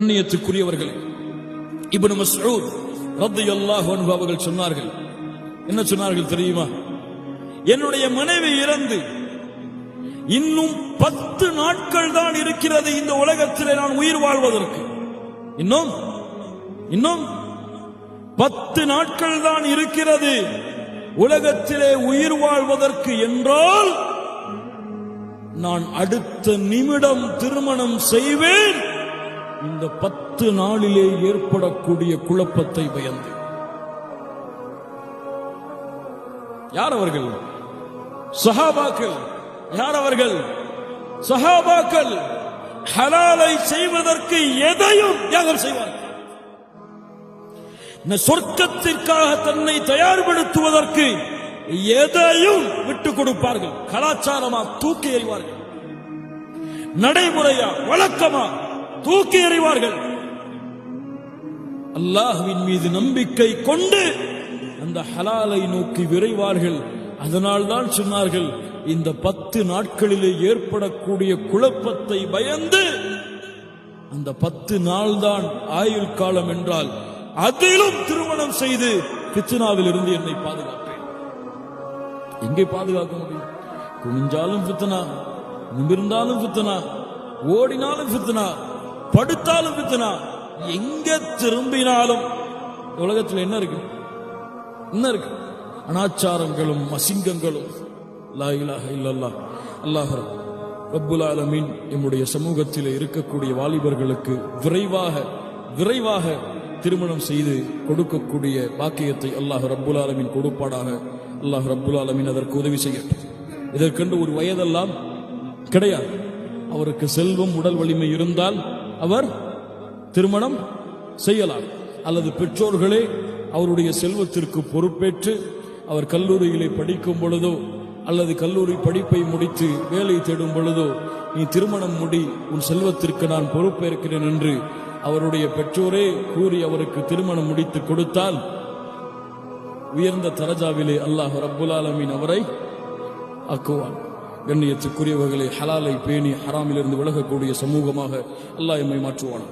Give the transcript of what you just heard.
கண்ணியத்துக்குரியவர்களே நம்ம சூத் ரத்து அன்ஹு அவர்கள் சொன்னார்கள். என்ன சொன்னார்கள் தெரியுமா? என்னுடைய மனைவி இறந்து இன்னும் பத்து நாட்கள் தான் இருக்கிறது இந்த உலகத்திலே நான் உயிர் வாழ்வதற்கு. இன்னும் இன்னும் பத்து நாட்கள் தான் இருக்கிறது உலகத்திலே உயிர் வாழ்வதற்கு என்றால் நான் அடுத்த நிமிடம் திருமணம் செய்வேன். இந்த பத்து நாளிலே ஏற்படக்கூடிய குழப்பத்தை பயந்து. யார் அவர்கள் சஹாபாக்கள். யார் அவர்கள் சஹாபாக்கள். ஹலாலை செய்வதற்கு எதையும் தியாகம் செய்வார்கள். இந்த சொர்க்கத்திற்காக தன்னை தயார்படுத்துவதற்கு எதையும் விட்டுக் கொடுப்பார்கள். கலாச்சாரமா தூக்கி எறிவார்கள். நடைமுறையா வழக்கமா தூக்கி எறிவார்கள். அல்லாஹுவின் மீது நம்பிக்கை கொண்டு அந்த ஹலாலை நோக்கி விரைவார்கள். அதனால் தான் சொன்னார்கள் இந்த பத்து நாட்களிலே ஏற்படக்கூடிய குழப்பத்தை பயந்து அந்த பத்து நாள் தான் ஆயுள் காலம் என்றால் அதிலும் திருமணம் செய்து பித்னாவில் இருந்து என்னை பாதுகாப்பேன். எங்கே பாதுகாக்க முடியும்? குனிஞ்சாலும் பித்தனா நிமிர்ந்தாலும் பித்தனா ஓடினாலும் பித்தனா படுத்தாலும் பித்தனா எங்க திரும்பினாலும்? உலகத்தில் என்ன இருக்கு? என்ன இருக்கு? அனாச்சாரங்களும் அசிங்கங்களும். லா இலாஹ இல்லல்லாஹ். அல்லாஹ் ரப்புல் ஆலமீன் நம்முடைய சமூகத்தில் இருக்கக்கூடிய வாலிபர்களுக்கு விரைவாக விரைவாக திருமணம் செய்து கொடுக்கக்கூடிய பாக்கியத்தை அல்லாஹ் ரப்புல் ஆலமின் கொடுப்பாடாக அல்லாஹ் ரப்புல் ஆலமின் அதற்கு உதவி செய்யட்டும். இதற்கென்று ஒரு வயதெல்லாம் கிடையாது. அவருக்கு செல்வம் உடல் வலிமை இருந்தால் அவர் திருமணம் செய்யலாம். அல்லது பெற்றோர்களே அவருடைய செல்வத்திற்கு பொறுப்பேற்று அவர் கல்லூரியிலே படிக்கும் பொழுதோ அல்லது கல்லூரி படிப்பை முடித்து வேலை தேடும் பொழுதோ நீ திருமணம் முடி உன் செல்வத்திற்கு நான் பொறுப்பேற்கிறேன் என்று அவருடைய பெற்றோரே கூறி அவருக்கு திருமணம் முடித்து கொடுத்தால் உயர்ந்த தரஜாவிலே அல்லாஹ் ரப்புல் ஆலமீன் அவரை ஆக்குவான். கண்ணியத்துக்குரியவர்களை ஹலாலை பேணி ஹராமிலிருந்து விலகக்கூடிய சமூகமாக அல்லாஹ் எம்மை மாற்றுவான்